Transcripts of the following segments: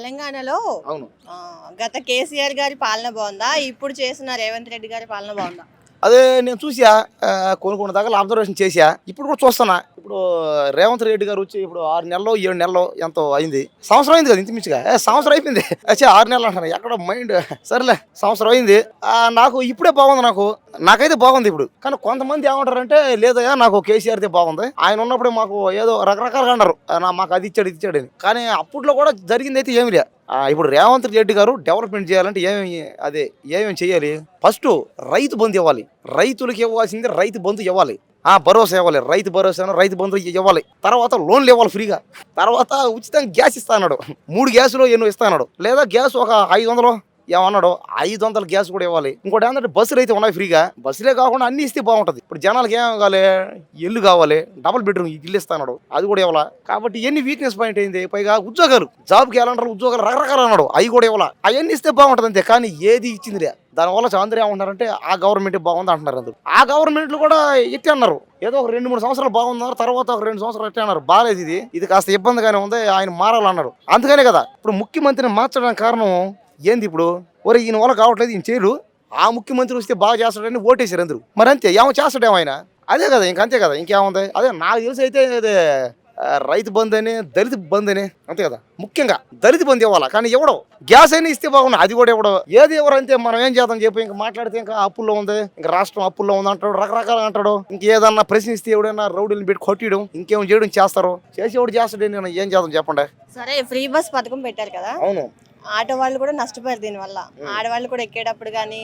తెలంగాణలో అవును. గత కేసీఆర్ గారి పాలన బాగుందా? ఇప్పుడు చేసిన రేవంత్ రెడ్డి గారి పాలన బాగుందా? అదే నేను చూసా కొన్ని కొన్ని దగ్గర అబ్జర్వేషన్ చేసా ఇప్పుడు కూడా చూస్తున్నా. ఇప్పుడు రేవంత్ రెడ్డి గారు వచ్చి ఇప్పుడు ఆరు నెలలో ఏడు నెలలో ఎంతో అయింది. సంవత్సరం అయింది కదా ఇంచుమించుగా? సంవత్సరం అయిపోయింది. వచ్చే ఆరు నెలలు అంటున్నాను ఎక్కడ మైండ్. సరేలే సంవత్సరం అయింది. నాకు ఇప్పుడే బాగుంది నాకు. నాకైతే బాగుంది ఇప్పుడు. కానీ కొంతమంది ఏమంటారంటే లేదయ్యా నాకు కేసీఆర్దే బాగుంది. ఆయన ఉన్నప్పుడే మాకు ఏదో రకరకాలుగా అన్నారు. మాకు అది ఇచ్చాడు ఇది ఇచ్చాడు అని. కానీ అప్పట్లో కూడా జరిగింది అయితే ఏమి లే. ఇప్పుడు రేవంత్ రెడ్డి గారు డెవలప్మెంట్ చేయాలంటే ఏమేమి అదే ఏమేమి చేయాలి? ఫస్ట్ రైతు బంధు ఇవ్వాలి. రైతులకు ఇవ్వాల్సింది రైతు బంధు ఇవ్వాలి. భరోసా ఇవ్వాలి. రైతు భరోసా రైతు బంధు ఇవ్వాలి. తర్వాత లోన్లు ఇవ్వాలి ఫ్రీగా. తర్వాత ఉచితంగా గ్యాస్ ఇస్తా అన్నాడు. మూడు గ్యాసులు ఎన్నో ఇస్తా అన్నాడు. లేదా గ్యాస్ ఒక ఐదు వందలు ఏమన్నాడు? ఐదు వందల గ్యాస్ కూడా ఇవ్వాలి. ఇంకోటి ఏంటంటే బస్సులు అయితే ఉన్నాయి ఫ్రీగా. బస్సులే కాకుండా అన్ని ఇస్తే బాగుంటుంది. ఇప్పుడు జనాలకి ఏం కావాలి? ఇల్లు కావాలి. డబుల్ బెడ్రూమ్ ఇల్లు ఇస్తాడు అది కూడా ఇవ్వాలా? కాబట్టి ఎన్ని వీక్నెస్ పాయింట్ అయింది? పైగా ఉద్యోగాలు. జాబ్కి వెళ్ళంటారు ఉద్యోగాలు రకరకాలు అన్నాడు. అవి కూడా ఇవ్వాలా? అవన్నీ ఇస్తే బాగుంటుంది అంతే కానీ ఏది ఇచ్చింది దానివల్ల చాంద్ర ఏమంటారంటే ఆ గవర్నమెంట్ బాగుంది అంటున్నారు అందుకు. ఆ గవర్నమెంట్లు కూడా ఎట్టి అన్నారు. ఏదో ఒక రెండు మూడు సంవత్సరాలు బాగుందన్నారు తర్వాత ఒక రెండు సంవత్సరాలు ఎట్టి అన్నారు. బాగాలేదు ఇది. ఇది కాస్త ఇబ్బందిగానే ఉంది. ఆయన మారాలన్నారు. అందుకనే కదా ఇప్పుడు ముఖ్యమంత్రిని మార్చడానికి కారణం ఏంది ఇప్పుడు? ఒరే ఈయన వల్ల కావట్లేదు ఈయన చేయరు. ఆ ముఖ్యమంత్రి వస్తే బాగా చేస్తాడని ఓటేశారు అందరూ. మరి అంతే ఏమో చేస్తాడేమో ఆయన? అదే కదా ఇంకంతే కదా ఇంకేముంది? అదే నాకు తెలిసి అయితే అదే రైతు బంధు అని దళిత బంధు అని అంతే కదా. ముఖ్యంగా దళిత బంధు ఇవ్వాలా? కానీ ఇవ్వడం గ్యాస్ అయినా ఇస్తే బాగున్నా అది కూడా ఇవ్వడం ఏది ఎవరు అంతే మనం ఏం చేద్దాం చెప్పి ఇంకా మాట్లాడితే ఇంకా అప్పుల్లో ఉంది. ఇంకా రాష్ట్రం అప్పుల్లో ఉంది అంటాడు రకరకాలుగా అంటాడు. ఇంకేదన్నా ప్రశ్నిస్తే ఎవడైనా రౌడీని పెట్టి కొట్టియడం ఇంకేం చేయడం చేస్తారు? చేసేవాడు చేస్తాడు నేను ఏం చేద్దాం చెప్పండి. సరే ఫ్రీ బస్ పథకం పెట్టారు కదా. అవును. ఆటో వాళ్ళు కూడా నష్టపోయారు దీనివల్ల. ఆడవాళ్ళు కూడా ఎక్కేటప్పుడు కానీ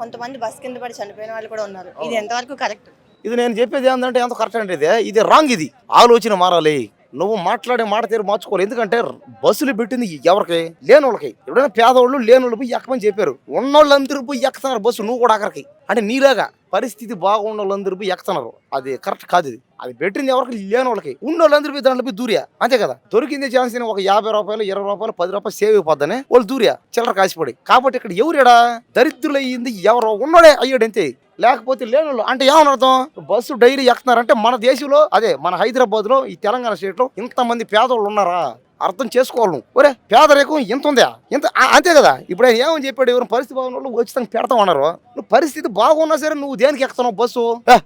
కొంతమంది బస్ కింద పడి చనిపోయిన వాళ్ళు కూడా ఉన్నారు. ఇది ఎంతవరకు కరెక్ట్? ఇది నేను చెప్పేది ఏంటంటే ఎంత కరెక్ట్ అంటే ఇది? ఇది రాంగ్ ఇది. ఆలోచన మారాలి. నువ్వు మాట్లాడే మాట తీరు మార్చుకోవాలి. ఎందుకంటే బస్సులు పెట్టింది ఎవరికి? లేని వాళ్ళకి ఎవడైనా పేదవాళ్ళు లేని వాళ్ళు పోయి ఎక్కమని చెప్పారు. ఉన్నోళ్ళందరూ పోయి ఎక్కుతున్నారు బస్సు. నువ్వు కూడా అక్కడికి. అంటే నీలాగా పరిస్థితి బాగున్న వాళ్ళందరూ పోయి ఎక్కుతున్నారు. అది కరెక్ట్ కాదు ఇది. అది పెట్టింది ఎవరికి? లేని వాళ్ళకి ఉన్న వాళ్ళందరూ పోయి దాంట్లో పోయి దూరియా అంతే కదా? దొరికింది ఛాన్స్ ఒక యాభై రూపాయలు ఇరవై రూపాయలు పది రూపాయలు సేవ్ అయిపోద్దని వాళ్ళు దూరియా చిల్లర కాసిపడి. కాబట్టి ఇక్కడ ఎవరేడా? దరిద్రులు అయ్యింది ఎవరో? ఉన్నోడే అయ్యాడు అంతే లేకపోతే లేని వాళ్ళు అంటే ఏమని అర్థం బస్సు డైలీ ఎక్కుతున్నారంటే మన దేశంలో అదే మన హైదరాబాద్లో ఈ తెలంగాణ స్టేట్లో ఇంతమంది పేదోళ్ళు ఉన్నారా? అర్థం చేసుకోవాలి ఒరే పేదరికం ఇంత ఉందా? ఇంత అంతే కదా? ఇప్పుడు ఆయన ఏమని చెప్పాడు? ఎవరు పరిస్థితి బాగున్న వాళ్ళు ఉచితంగా పెడతా ఉన్నారు నువ్వు పరిస్థితి బాగున్నా సరే నువ్వు దేనికి ఎక్కుతున్నావు బస్సు?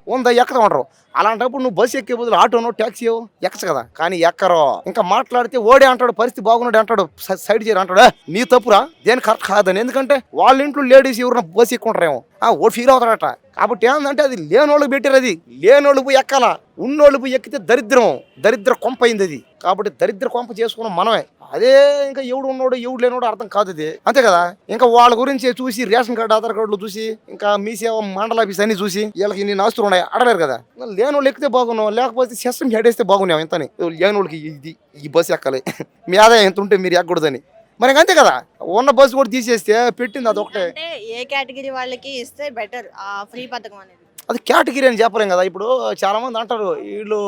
ఉందా? ఎక్కుతాం ఉండరు అలాంటప్పుడు నువ్వు బస్సు ఎక్కే బదులు ఆటోనో ట్యాక్సీయో ఎక్కచ్చు కదా. కానీ ఎక్కరో. ఇంకా మాట్లాడితే ఓడే అంటాడు పరిస్థితి బాగున్నాడు అంటాడు స- సైడ్ చేయరు అంటాడు. నీ తప్పురా దేని కరెక్ట్ కాదని. ఎందుకంటే వాళ్ళ ఇంట్లో లేడీస్ ఎవరైనా బస్సు ఎక్కుంటారేమో. ఆ ఓ ఫీల్ అవుతాడట. కాబట్టి ఏంటంటే అది లేనోళ్ళకి పెట్టారు అది. లేనోళ్ళు పోయి ఎక్కాలా. ఉన్నోళ్ళు పోయి ఎక్కితే దరిద్రం దరిద్ర కొంప అయింది అది. కాబట్టి దరిద్ర కొంప చేసుకున్న మనమే. అదే ఇంకా ఎవడు ఉన్నోడు ఎవడు లేనోడు అర్థం కాదు ఇది. అంతే కదా? ఇంకా వాళ్ళ గురించి చూసి రేషన్ కార్డు ఆధార్ కార్డులు చూసి ఇంకా మీ సేవ మండల ఆఫీస్ అన్ని చూసి వీళ్ళకి ఇన్ని ఆస్తులు ఉన్నాయి అడలేరు కదా? లేనోళ్ళు ఎక్కితే బాగున్నావు లేకపోతే సిస్టమ్ హెడేస్తే బాగున్నావు ఇంతని. లేనోళ్ళకి ఇది ఈ బస్సు ఎక్కాలి. మీ ఆదాయం ఎంత ఉంటే మీరు ఎక్కకూడదని. మరి అంతే కదా? ఉన్న బస్సు కూడా తీసేస్తే పెట్టింది అదొకటే అంటే ఏ కేటగిరీ వాళ్ళకి ఇస్తే బెటర్ ఆ ఫ్రీ పథకం అనేది? అది కేటగిరీ అని చెప్పలేం కదా? ఇప్పుడు చాలా మంది అంటారు వీళ్ళు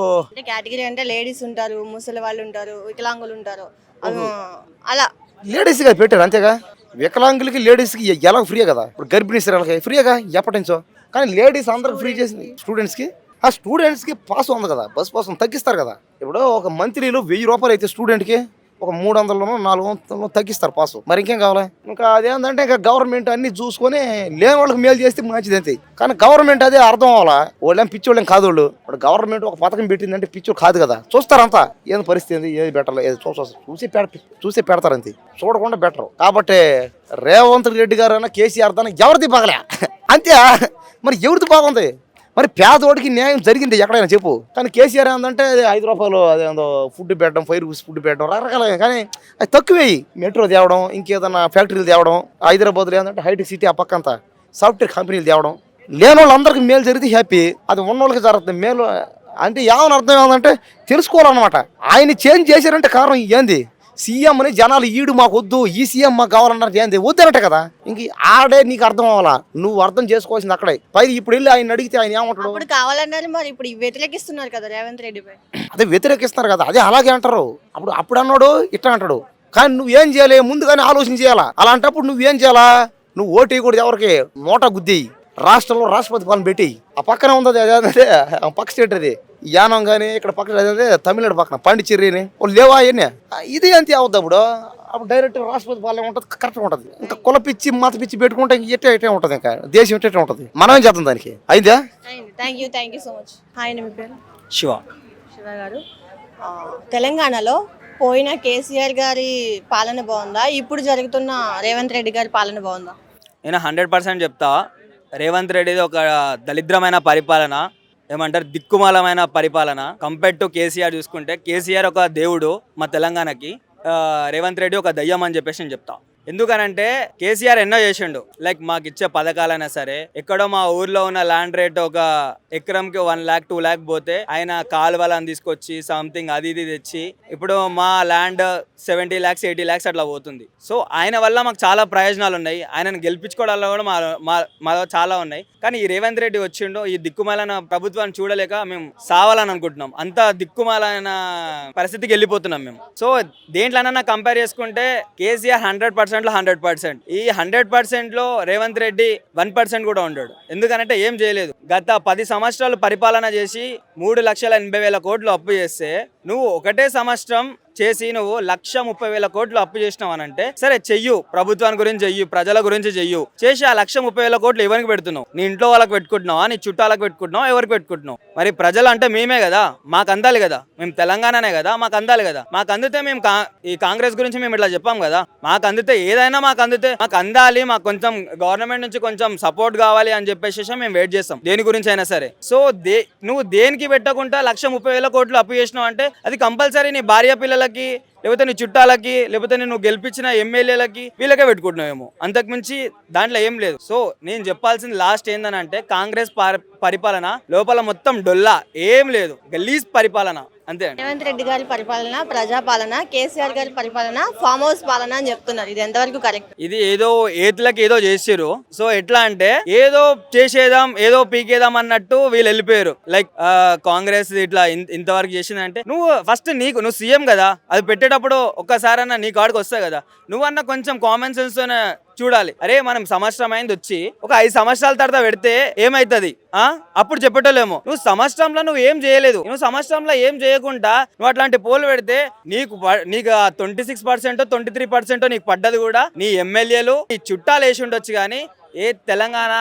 కేటగిరీ అంటే లేడీస్ ఉంటారు ముసలి వాళ్ళు ఉంటారు వికలాంగులు ఉంటారు. అలా. లేడీస్గా పెట్టారు అంతేగా? వికలాంగులకి లేడీస్కి ఎలా ఫ్రీ కదా? ఇప్పుడు గర్భిణీ స్త్రీలకి ఫ్రీగా ఎప్పటి నుంచో? కానీ లేడీస్ అందరికి ఫ్రీ చేసింది స్టూడెంట్స్కి. ఆ స్టూడెంట్స్కి పాస్ ఉంది కదా? బస్ పాస్ తగ్గిస్తారు కదా? ఇప్పుడు ఒక మంత్లీలో వెయ్యి రూపాయలు అయితే స్టూడెంట్కి. ఒక మూడు వందలను నాలుగు వందలను తగ్గిస్తారు పాసు. మరి ఇంకేం కావాలి? ఇంకా అదేంటంటే ఇంకా గవర్నమెంట్ అన్ని చూసుకొని లేని వాళ్ళకి మేలు చేస్తే మంచిది అంతే కానీ గవర్నమెంట్ అదే అర్థం అవ్వాలా? వాళ్ళేం పిచ్చోళ్ళేం కాదు వాళ్ళు. ఇప్పుడు గవర్నమెంట్ ఒక పథకం పెట్టిందంటే పిచ్చోడు కాదు కదా. చూస్తారంతా. ఏది పరిస్థితి ఏంది? ఏది బెటర్ ఏది చూసి చూసి పెడ చూసి పెడతారు అంతే. చూడకుండా బెటర్. కాబట్టి రేవంత్ రెడ్డి గారు అయినా కేసీఆర్ దాన్ని ఎవరిది బాగలే? అంతే. మరి ఎవరిది బాగుంది? మరి పేదోడికి న్యాయం జరిగింది ఎక్కడైనా చెప్పు. కానీ కేసీఆర్ ఏంటంటే అది ఐదు రూపాయలు అదేందో ఫుడ్ పెట్టడం ఫైర్ ఫుడ్ పెట్టడం రకరకాల కానీ అది తక్కువే. మెట్రో తేవడం ఇంకేదన్నా ఫ్యాక్టరీలు తేవడం హైదరాబాద్లో ఏంటంటే హైటెక్ సిటీ ఆ పక్కంతా సాఫ్ట్వేర్ కంపెనీలు తేవడం. లేని వాళ్ళందరికీ మేలు జరిగితే హ్యాపీ. అది ఉన్న వాళ్ళకి జరుగుతుంది. మేలు అంటే ఏమని అర్థం ఏమందంటే తెలుసుకోవాలన్నమాట. ఆయన చేంజ్ చేశారంటే కారణం ఏంది? సీఎం అని జనాలు ఈడు మాకు వద్దు ఈ సీఎం మాకు కావాలన్నారు ఏంది? వద్దనట్టే కదా? ఇంక ఆడే నీకు అర్థం అవ్వాలా? నువ్వు అర్థం చేసుకోవాల్సింది అక్కడే. పైగా ఇప్పుడు వెళ్ళి ఆయన అడిగితే ఆయన ఏమంటాడు? అప్పుడు కావాలన్నారు మరి ఇప్పుడు వ్యతిరేకిస్తున్నారు కదా రేవంత్ రెడ్డిపై అదే వ్యతిరేకిస్తున్నారు కదా అదే అలాగే అంటారు. అప్పుడు అప్పుడు అన్నాడు ఇట్లా అంటాడు. కానీ నువ్వేం చేయాలి? ముందుగానే ఆలోచన చేయాలా? అలాంటప్పుడు నువ్వేం చేయాలా? నువ్వు ఓటు వేయకూడదు ఎవరికి? నోట గుద్ది రాష్ట్రంలో రాష్ట్రపతి పాలన పెట్టి ఆ పక్కన ఉంది అది పక్క స్టేట్ అది. యానం కానీ ఇక్కడ పక్కన అదే తమిళనాడు పక్కన పాండిచ్చేరిని వాళ్ళు లేవా అవన్నీ ఇది అంతే అవుద్ది అప్పుడు. అప్పుడు డైరెక్ట్ రాష్ట్రపతి పాలన ఉంటుంది కరెక్ట్గా ఉంటుంది. ఇంకా కుల పిచ్చి మత పిచ్చి పెట్టుకుంటే ఇంక ఇట్టే ఇట్టే ఉంటుంది ఇంకా. దేశం ఇట్టే ఉంటుంది. మనమేం చేద్దాం దానికి? అయిందా? Thank you thank you so much hi మీ పేరు? శివ. శివ గారు. ఆ, తెలంగాణలో పోయిన కేసీఆర్ గారి పాలన బాగుందా? ఇప్పుడు జరుగుతున్న రేవంత్ రెడ్డి గారి పాలన బాగుందా? నేను హండ్రెడ్ పర్సెంట్ చెప్తా. రేవంత్ రెడ్డిది ఒక దరిద్రమైన పరిపాలన. ఏమంటారు దిక్కుమాలమైన పరిపాలన కంపేర్ టు కేసీఆర్ చూసుకుంటే కేసీఆర్ ఒక దేవుడు మా తెలంగాణకి రేవంత్ రెడ్డి ఒక దయ్యం అని చెప్పేసి నేను చెప్తాను ఎందుకనంటే కేసీఆర్ ఎన్నో చేసిండు. లైక్ మాకు ఇచ్చే పథకాలైనా సరే ఎక్కడో మా ఊర్లో ఉన్న ల్యాండ్ రేట్ ఒక ఎకరంకి వన్ ల్యాక్ టూ ల్యాక్ పోతే ఆయన కాలువలను తీసుకొచ్చి సంథింగ్ అది ఇది తెచ్చి ఇప్పుడు మా land seventy lakhs eighty lakhs అట్లా పోతుంది. సో ఆయన వల్ల మాకు చాలా ప్రయోజనాలు ఉన్నాయి. ఆయనను గెలిపించుకోవడంలో కూడా మా మా మాలో చాలా ఉన్నాయి. కానీ ఈ రేవంత్ రెడ్డి వచ్చిండు ఈ దిక్కుమాలైన ప్రభుత్వాన్ని చూడలేక మేము సావాలని అనుకుంటున్నాం. అంత దిక్కుమాలైన పరిస్థితికి వెళ్ళిపోతున్నాం మేము. సో దేంట్లోనైనా కంపేర్ చేసుకుంటే కేసీఆర్ హండ్రెడ్ పర్సెంట్లో హండ్రెడ్ పర్సెంట్. ఈ హండ్రెడ్ పర్సెంట్లో రేవంత్ రెడ్డి వన్ పర్సెంట్ కూడా ఉండడు. ఎందుకంటే ఏం చేయలేదు. గత పది సంవత్సరాలు పరిపాలన చేసి మూడు లక్షల ఎనభై వేల కోట్లు అప్పు చేస్తే నువ్వు ఒకటే సంవత్సరం చేసి నువ్వు లక్ష ముప్పై వేల కోట్లు అప్పు చేసినావు అని అంటే సరే చెయ్యు. ప్రభుత్వాన్ని గురించి చెయ్యు ప్రజల గురించి చెయ్యు. చేసి ఆ లక్ష ముప్పై వేల కోట్లు ఎవరికి పెడుతున్నావు? నీ ఇంట్లో వాళ్ళకి పెట్టుకుంటున్నావా? నీ చుట్టాలకు పెట్టుకుంటున్నావు? ఎవరికి పెట్టుకుంటున్నావు? మరి ప్రజలు అంటే మేమే కదా. మాకు అందాలి కదా. మేము తెలంగాణనే కదా. మాకు అందాలి కదా. మాకు అందితే మేము కా- ఈ కాంగ్రెస్ గురించి మేము ఇట్లా చెప్పాం కదా. మాకు అందితే ఏదైనా మాకు అందితే మాకు అందాలి. మాకు కొంచెం గవర్నమెంట్ నుంచి కొంచెం సపోర్ట్ కావాలి అని చెప్పేసి మేము వెయిట్ చేస్తాం. దేని గురించి అయినా సరే. సో దే నువ్వు దేనికి పెట్టకుండా లక్ష ముప్పై వేల కోట్లు అప్పు చేసినావు అంటే అది కంపల్సరీ నీ భార్య పిల్లలకి లేకపోతే నీ చుట్టాలకి లేకపోతే నేను గెలిపించిన ఎమ్మెల్యేలకి వీళ్ళకే పెట్టుకుంటున్నావేమో. అంతకుమించి దాంట్లో ఏం లేదు. సో నేను చెప్పాల్సింది లాస్ట్ ఏందనంటే కాంగ్రెస్ పరిపాలన లోపల మొత్తం డొల్లా. ఏం లేదు. గలీజ్ పరిపాలన. అంతే రేవంత్ రెడ్డి గారి పరిపాలన ప్రజాపాలన కేసీఆర్ గారి పరిపాలన ఫామ్ హౌస్ పాలన అని చెప్తున్నారు. ఇది ఎంతవరకు కరెక్ట్? ఇది ఏదో ఏతులకి ఏదో చేసిర్రు. సో ఎట్లా అంటే ఏదో చేసేదాం ఏదో పీకేదాం అన్నట్టు వీళ్ళు వెళ్ళిపోయారు. లైక్ కాంగ్రెస్ ఇట్లా ఇంతవరకు చేసిందంటే నువ్వు ఫస్ట్ నీకు నువ్వు సీఎం కదా అది పెట్టేటప్పుడు ఒక్కసారన్నా నీ కాడికి వస్తాయి కదా. నువ్వన్నా కొంచెం కామన్ సెన్స్ తోనే చూడాలి. అరే మనం సంవత్సరం అయింది వచ్చి ఒక ఐదు సంవత్సరాల తర్వాత పెడితే ఏమైతుంది? ఆ? అప్పుడు చెప్పటోలేమో నువ్వు సంవత్సరంలో నువ్వు ఏం చేయలేదు. నువ్వు సంవత్సరంలో ఏం చేయకుండా నువ్వు అట్లాంటి పోలు పెడితే నీకు ప- నీకు twenty six percent twenty three percent నీకు పడ్డది కూడా. నీ ఎమ్మెల్యేలు నీ చుట్టాలు వేసి ఉండొచ్చు కానీ ఏ తెలంగాణ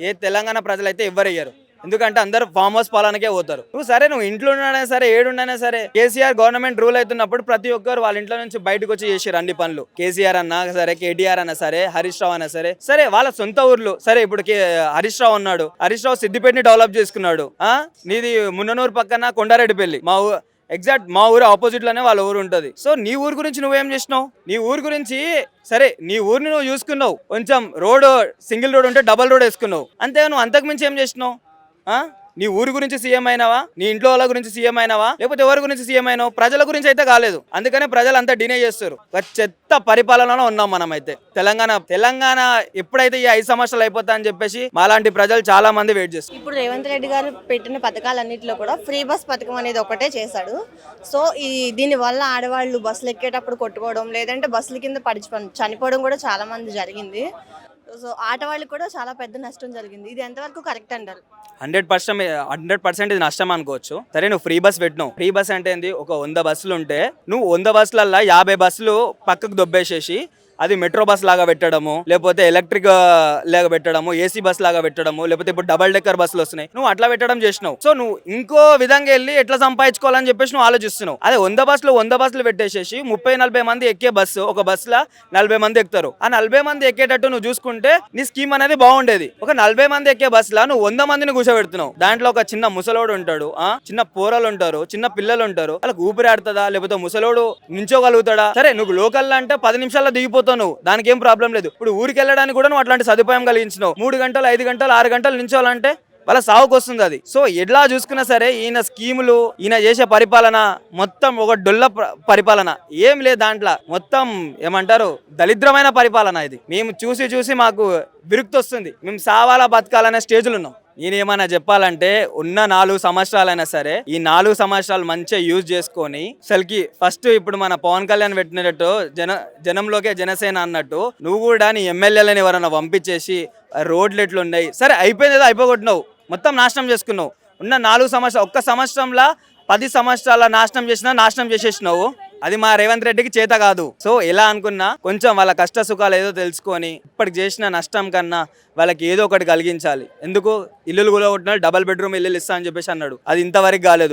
ఏ తెలంగాణ ప్రజలైతే ఎవ్వరయ్యారు ఎందుకంటే అందరూ ఫామ్ హౌస్ పాలనకే పోతారు. నువ్వు సరే నువ్వు ఇంట్లో ఉన్నా సరే ఏడున్నా సరే కేసీఆర్ గవర్నమెంట్ రూల్ అవుతున్నప్పుడు ప్రతి ఒక్కరు వాళ్ళ ఇంట్లో నుంచి బయటకు వచ్చి చేసారు అన్ని పనులు. కేసీఆర్ అన్నా సరే కేటీఆర్ అన్నా సరే హరీష్ రావు అన్నా సరే సరే వాళ్ళ సొంత ఊర్లు. సరే ఇప్పుడు కే- హరీష్ రావు ఉన్నాడు. హరీష్ రావు సిద్దిపేటని డెవలప్ చేసుకున్నాడు. ఆ? నీది మున్ననూరు పక్కన కొండారెడ్డిపల్లి. మా ఊ ఎగ్జాక్ట్ మా ఊరు ఆపోజిట్లోనే వాళ్ళ ఊరు ఉంటుంది. సో నీ ఊరు గురించి నువ్వేం చేసినావు? నీ ఊరు గురించి సరే నీ ఊరిని నువ్వు చూసుకున్నావు. కొంచెం రోడ్ సింగిల్ రోడ్ ఉంటే డబల్ రోడ్ వేసుకున్నావు. అంతే నువ్వు అంతకు మించి ఏం చేసినావు? నీ ఊరి గురించి సీఎం అయినావా? నీ ఇంట్లో వాళ్ళ గురించి సీఎం అయినావా? లేకపోతే ఎవరి గురించి సీఎం అయినావు? ప్రజల గురించి అయితే కాలేదు. అందుకనే ప్రజలు అంతా డినే చేస్తారు ఒక చెత్త పరిపాలనలో ఉన్నాం మనం అయితే తెలంగాణ తెలంగాణ ఎప్పుడైతే ఈ ఐదు సంవత్సరాలు అయిపోతా అని చెప్పేసి మాలాంటి ప్రజలు చాలా మంది వెయిట్ చేస్తారు ఇప్పుడు రేవంత్ రెడ్డి గారు పెట్టిన పథకాలన్నింటిలో కూడా ఫ్రీ బస్ పథకం అనేది ఒకటే చేశాడు. సో ఈ దీని వల్ల ఆడవాళ్ళు బస్సులు ఎక్కేటప్పుడు కొట్టుకోవడం లేదంటే బస్సుల కింద పడిచిపో చనిపోవడం కూడా చాలా మంది జరిగింది. సో ఆటవాళ్ళకి కూడా చాలా పెద్ద నష్టం జరిగింది. ఇది ఎంతవరకు కరెక్ట్ అంటారు? హండ్రెడ్ పర్సెంట్ హండ్రెడ్ పర్సెంట్ ఇది నష్టం అనుకోవచ్చు. సరే నువ్వు ఫ్రీ బస్ పెట్టినావు ఫ్రీ బస్ అంటే ఏంది? ఒక వంద బస్సులు ఉంటే నువ్వు వంద బస్సులల్లో యాభై బస్సులు పక్కకు దొబ్బేసేసి అది మెట్రో బస్ లాగా పెట్టడము లేకపోతే ఎలక్ట్రిక్ లాగా పెట్టడము ఏసీ బస్ లాగా పెట్టడము లేకపోతే ఇప్పుడు డబల్ డెక్కర్ బస్సులు వస్తున్నాయి. నువ్వు అట్లా పెట్టడం చేసినావు. సో నువ్వు ఇంకో విధంగా వెళ్ళి ఎట్లా సంపాదించుకోవాలని చెప్పేసి నువ్వు ఆలోచిస్తున్నావు. అదే వంద బస్సులు వంద బస్సులు పెట్టేసేసి ముప్పై నలభై మంది ఎక్కే బస్సు ఒక బస్సులో నలభై మంది ఎక్కుతారు. ఆ నలభై మంది ఎక్కేటట్టు నువ్వు చూసుకుంటే నీ స్కీమ్ అనేది బాగుండేది. ఒక నలభై మంది ఎక్కే బస్సులో నువ్వు వంద మందిని కూర్చోబెడుతున్నావు. దాంట్లో ఒక చిన్న ముసలోడు ఉంటాడు ఆ చిన్న పోరలు ఉంటారు చిన్న పిల్లలు ఉంటారు. వాళ్ళకి ఊపిరి ఆడుతుందా లేకపోతే ముసలోడు నించోగలుగుతాడా? సరే నువ్వు లోకల్ అంటే పది నిమిషాల్లో దిగిపోతావు నువ్వు దానికి ఏం ప్రాబ్లం లేదు. ఇప్పుడు ఊరికి వెళ్ళడానికి కూడా నువ్వు అట్లాంటి సదుపాయం కలిగించినావు. మూడు గంటలు ఐదు గంటలు ఆరు గంటలు నించోవాలంటే వాళ్ళ సాగుకు వస్తుంది అది. సో ఎట్లా చూసుకున్నా సరే ఈయన స్కీములు ఈయన చేసే పరిపాలన మొత్తం ఒక డొల్ల పరిపాలన. ఏం లేదు దాంట్లో. మొత్తం ఏమంటారు? దరిద్రమైన పరిపాలన ఇది. మేము చూసి చూసి మాకు విరుక్తి వస్తుంది. మేము సావాలా బతకాలనే స్టేజ్లు ఉన్నాం. నేనేమన్నా చెప్పాలంటే ఉన్న నాలుగు సంవత్సరాలైనా సరే ఈ నాలుగు సంవత్సరాలు మంచిగా యూజ్ చేసుకొని అసలుకి ఫస్ట్ ఇప్పుడు మన పవన్ కళ్యాణ్ పెట్టినట్టు జన జనంలోకే జనసేన అన్నట్టు నువ్వు కూడా నీ ఎమ్మెల్యేలని ఎవరన్నా పంపించేసి రోడ్లు ఎట్లున్నాయి? సరే అయిపోయింది ఏదో అయిపోగొట్టినావు. మొత్తం నాశనం చేసుకున్నావు. ఉన్న నాలుగు సంవత్సరాలు ఒక్క సంవత్సరంలో పది సంవత్సరాల నాశనం చేసినా నాశనం చేసేసినావు. అది మా రేవంత్ రెడ్డికి చేత కాదు. సో ఎలా అనుకున్నా కొంచెం వాళ్ళ కష్ట సుఖాలు ఏదో తెలుసుకొని ఇప్పటికి చేసిన నష్టం కన్నా వాళ్ళకి ఏదో ఒకటి కలిగించాలి. ఎందుకు? ఇల్లులు కూడా కొట్టిన డబల్ బెడ్రూమ్ ఇల్లు ఇస్తా అని చెప్పేసి అన్నాడు. అది ఇంతవరకు కాలేదు.